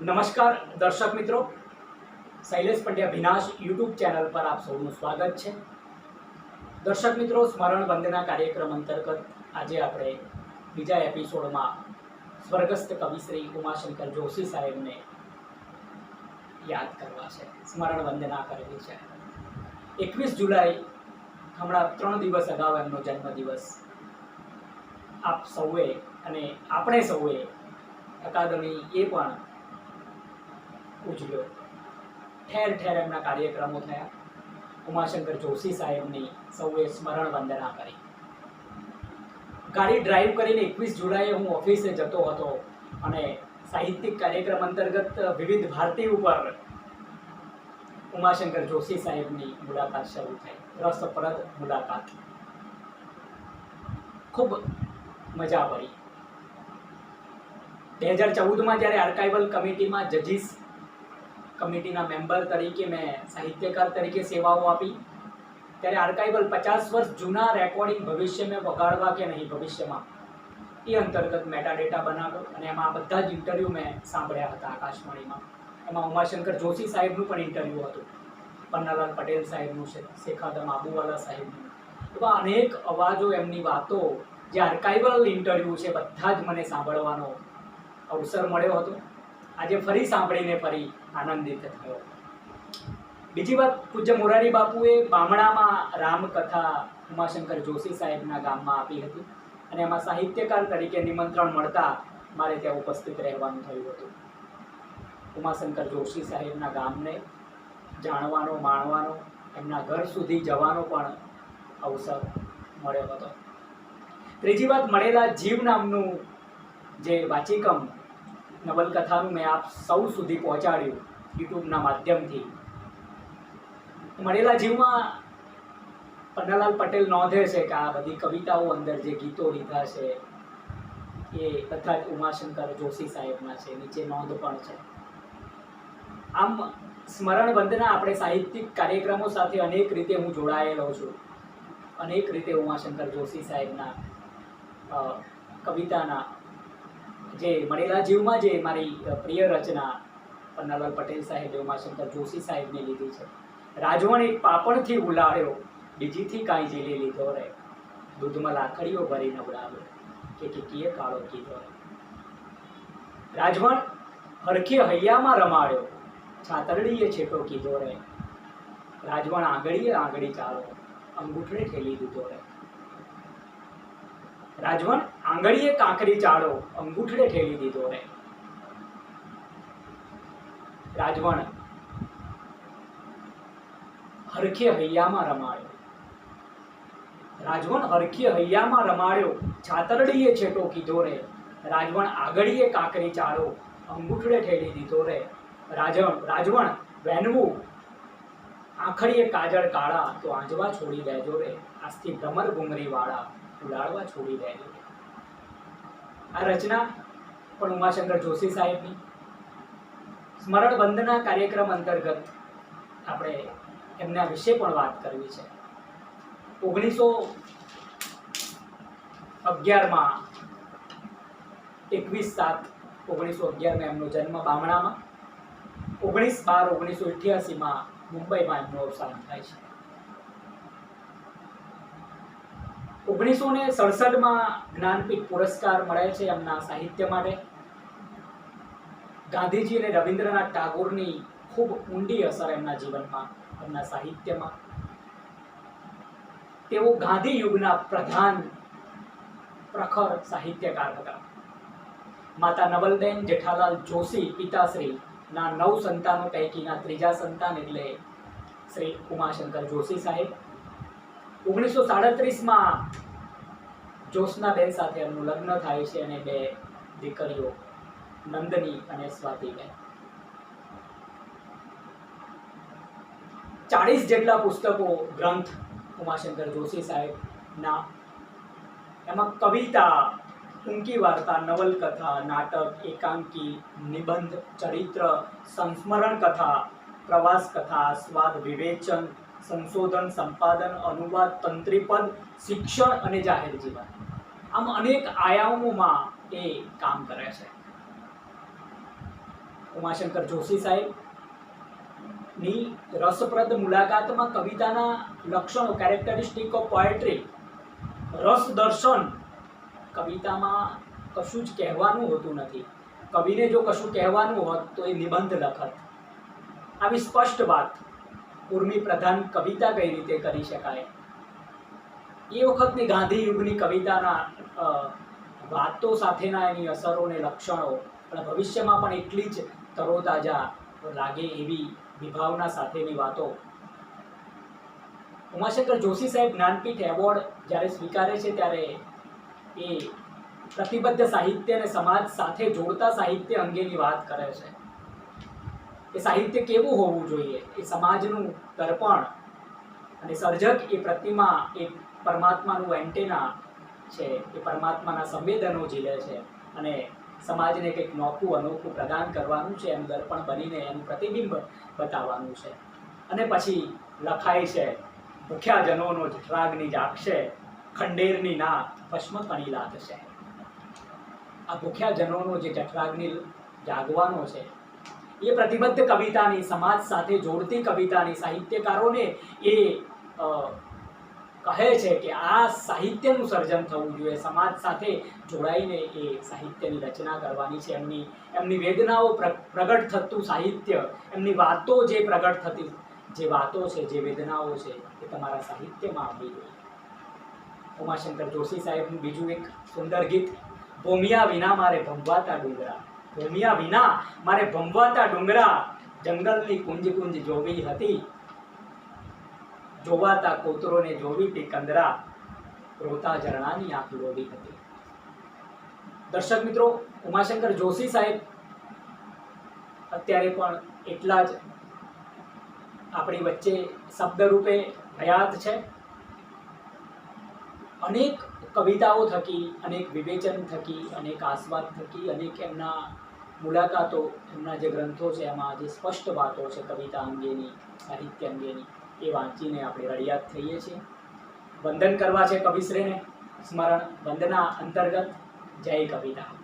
નમસ્કાર, દર્શક મિત્રો. શૈલેષ પંડ્યા વિનાશ યુટ્યુબ ચેનલ પર આપ સૌનું સ્વાગત છે. દર્શક મિત્રો, સ્મરણ વંદના કાર્યક્રમ અંતર્ગત આજે આપણે બીજા એપિસોડમાં સ્વર્ગસ્થ કવિ શ્રી ઉમાશંકર જોશી સાહેબને યાદ કરવા છે. સ્મરણ વંદના કરેલી છે. એકવીસ જુલાઈ, હમણાં ત્રણ દિવસ અગાઉ એમનો જન્મદિવસ. આપ સૌએ અને આપણે સૌએ અકાદમી એ પણ ઉજવ્યો. ઠેર ઠેર એમના કાર્યક્રમો થયા. ઉમાશંકર જોશી સાહેબની સૌએ સ્મરણ વંદના કરી. ગાડી ડ્રાઈવ કરીને એકવીસ જુલાઈએ હું ઓફિસે જતો હતો અને સાહિત્યિક કાર્યક્રમ અંતર્ગત વિવિધ ભારતી ઉપર ઉમાશંકર જોશી સાહેબની મુલાકાત શરૂ થઈ. રસપ્રદ મુલાકાત. ખૂબ મજા પડી. બે હજાર ચૌદમાં જ્યારે આર્કાઇવલ કમિટીમાં જજીસ કમિટીના મેમ્બર તરીકે મેં સાહિત્યકાર તરીકે સેવાઓ આપી. ત્યારે આર્કાઇવલ પચાસ વર્ષ જૂના રેકોર્ડિંગ ભવિષ્ય મેં વગાડવા કે નહીં ભવિષ્યમાં, એ અંતર્ગત મેટા ડેટા બનાવ્યો અને એમાં બધા જ ઇન્ટરવ્યૂ મેં સાંભળ્યા હતા આકાશવાણીમાં. એમાં ઉમાશંકર જોશી સાહેબનું પણ ઇન્ટરવ્યૂ હતું, પન્નાલાલ પટેલ સાહેબનું છે શેખાદમ આબુવાલા સાહેબનું. એવા અનેક અવાજો એમની વાતો, જે આર્કાઇવલ ઇન્ટરવ્યૂ છે, બધા જ મને સાંભળવાનો અવસર મળ્યો હતો. આજે ફરી સાંભળીને ફરી આનંદિત થયો. બીજી વાત, પૂજ્ય મોરારી બાપુએ બામણામાં રામકથા ઉમાશંકર જોશી સાહેબના ગામમાં આપી હતી અને એમાં સાહિત્યકાર તરીકે નિમંત્રણ મળતા મારે ત્યાં ઉપસ્થિત રહેવાનું થયું હતું. ઉમાશંકર જોશી સાહેબના ગામને જાણવાનો, માણવાનો, એમના ઘર સુધી જવાનો પણ અવસર મળ્યો હતો. ત્રીજી વાત, મળેલા જીવ નામનું જે વાચિકમ નવલકથાનું મેં આપ સૌ સુધી પહોંચાડ્યું યુટ્યુબના માધ્યમથી. મળેલા જીવમાં પન્નાલાલ પટેલ નોંધે છે કે આ બધી કવિતાઓ અંદર જે ગીતો લીધા છે, એ બધા જ ઉમાશંકર જોશી સાહેબના છે, નીચે નોંધ પણ છે. આમ સ્મરણ વંદના આપણે સાહિત્યિક કાર્યક્રમો સાથે અનેક રીતે હું જોડાયેલો છું. અનેક રીતે ઉમાશંકર જોશી સાહેબના કવિતાના જે મળેલા જીવમાં જે મારી પ્રિય રચના પન્નાલાલ પટેલ સાહેબે, ઉમાશંકર જોશી સાહેબને લીધી છે. રાજવણ એક પાપણથી ઉલાળ્યો, બીજીથી કાંઈ જીલી લીધો રે દૂધમાં લાકડીઓ ભરી નવડાવ્યો કે કીકીએ કાળો કીધો રહે. રાજવણ હરખે હૈયામાં રમાડ્યો, છાતરડીએ છેટો કીધો રે રાજવણ આંગળીએ આંગળી ચાલો અંગૂઠડે ઠેલી દીધો રે રાજવણ આંગળીએ કાંકરી ચાળો, અંગૂઠડે ઠેલી દીધો રે રાજવણ હરખે હૈયામાં રમાડ્યો રાજવણ હરખે હૈયામાં રમાડ્યો છાતરડીએ છેટો કીધો રે રાજવણ આગળીએ કાંકરી ચાળો, અંગૂઠડે ઠેલી દીધો રે રાજવણ રાજવણ વેનવું આખડીએ કાજળ કાળા, તો આંજવા છોડી દેજો રે. આજથી ભ્રમર ઘુમરી ઉડાડવા છોડી દેજો રે. આ રચના પણ ઉમાશંકર જોશી સાહેબની. સ્મરણ વંદના કાર્યક્રમ અંતર્ગત આપણે એમના વિશે પણ વાત કરવી છે. ઓગણીસો અગિયારમાં, એકવીસ સાત ઓગણીસો અગિયારમાં એમનો જન્મ બામણામાં. ઓગણીસ બાર ઓગણીસો અઠ્યાસીમાં મુંબઈમાં એમનું અવસાન થાય છે. ઓગણીસો ને સડસઠમાં જ્ઞાનપીઠ પુરસ્કાર મળે છે એમના સાહિત્ય માટે. ગાંધીજી અને રવિન્દ્રનાથ ટાગોરની ખૂબ ઊંડી અસર એમના જીવનમાં, એમના સાહિત્યમાં. તેઓ ગાંધી યુગના પ્રધાન પ્રખર સાહિત્યકાર હતા. માતા નવલબેન જેઠાલાલ જોશી પિતાશ્રી ના નવ સંતાનો પૈકીના ત્રીજા સંતાન એટલે શ્રી ઉમાશંકર જોશી સાહેબ. ઓગણીસો સાડત્રીસમાં જ્યોત્સનાબેન સાથે એમનું લગ્ન થાય છે અને બે દીકરીઓ નંદની અને સ્વાતિબેન ચાળીસ જેટલા પુસ્તકો ગ્રંથ ઉમાશંકર જોશી સાહેબના. એમાં કવિતા, ટૂંકી વાર્તા, નવલકથા, નાટક, એકાંકી, નિબંધ, ચરિત્ર, સંસ્મરણ કથા, પ્રવાસ કથા, સ્વાદ વિવેચન સંશોધન, સંપાદન, અનુવાદ, તંત્રીપદ, શિક્ષણ અને જાહેર જીવન. આમ અનેક આયામોમાં એ કામ કરે છે. ઉમાશંકર જોશી સાહેબની રસપ્રદ મુલાકાતમાં કવિતાના લક્ષણો કેરેક્ટરિસ્ટિક ઓફ પોએટ્રી રસ દર્શન કવિતામાં કશું જ કહેવાનું હોતું નથી. કવિને જો કશું કહેવાનું હોત તો એ નિબંધ લખત. આવી સ્પષ્ટ વાત ઉર્મી પ્રધાન કવિતા કઈ રીતે કરી શકાય? એ વખતની ગાંધી યુગની કવિતાના વાતો સાથેના એની અસરો અને લક્ષણો અને ભવિષ્યમાં પણ એટલી જ તરોતાજા લાગે એવી વિભાવના સાથેની વાતો. ઉમાશંકર જોશી સાહેબ જ્ઞાનપીઠ એવોર્ડ જ્યારે સ્વીકારે છે ત્યારે એ પ્રતિબદ્ધ સાહિત્ય અને સમાજ સાથે જોડતા સાહિત્ય અંગેની વાત કરે છે. એ સાહિત્ય કેવું હોવું જોઈએ? એ સમાજનું દર્પણ અને સર્જક એ પ્રતિમા એ પરમાત્માનું એન્ટેના છે, એ પરમાત્માના સંવેદનો ઝીલે છે અને સમાજને કંઈક નોખું અનોખું પ્રદાન કરવાનું છે, એનું દર્પણ બનીને એનું પ્રતિબિંબ બતાવવાનું છે. અને પછી લખાય છે, ભૂખ્યાજનોનો જઠરાગની જાગશે, ખંડેરની ના ભસ્મ કણીલાત છે આ ભૂખ્યાજનોનો જે જઠરાગ્નિ જાગવાનો છે એ પ્રતિબદ્ધ કવિતાની, સમાજ સાથે જોડતી કવિતાની, સાહિત્યકારોને એ કહે છે કે આ સાહિત્યનું સર્જન થવું જોઈએ. સમાજ સાથે જોડાઈને એ સાહિત્યની રચના કરવાની છે. એમની એમની વેદનાઓ પ્ર- પ્રગટ થતું સાહિત્ય, એમની વાતો જે પ્રગટ થતી, જે વાતો છે, જે વેદનાઓ છે, એ તમારા સાહિત્યમાં આવવી જોઈએ. ઉમાશંકર જોશી સાહેબનું બીજું એક સુંદર ગીત, ભૂમિયા વિના મારે ભમવાતા ડુંગરા. ભૂમિયા વિના મારે ભમવાતા ડુંગરા જંગલની કુંજ કુંજ જોવી હતી. જોવાતા કોતરોને જોવી તે કંદરા રોતા ઝરણાની આંખ લોવી હતી. દર્શક મિત્રો, ઉમાશંકર જોશી સાહેબ અત્યારે પણ એટલા જ આપણી વચ્ચે શબ્દરૂપે હયાત છે. અનેક કવિતાઓ થકી, અનેક વિવેચન થકી, અનેક આસ્વાદ થકી, અનેક એમના મુલાકાતો, એમના જે ગ્રંથો છે, એમાં જે સ્પષ્ટ વાતો છે, કવિતા અંગેની, સાહિત્ય અંગેની, એ વાંચીને આપણે રડિયાત થઈએ છીએ. વંદન કરવા છે કવિશ્રીને. સ્મરણ વંદના અંતર્ગત. જય કવિતા.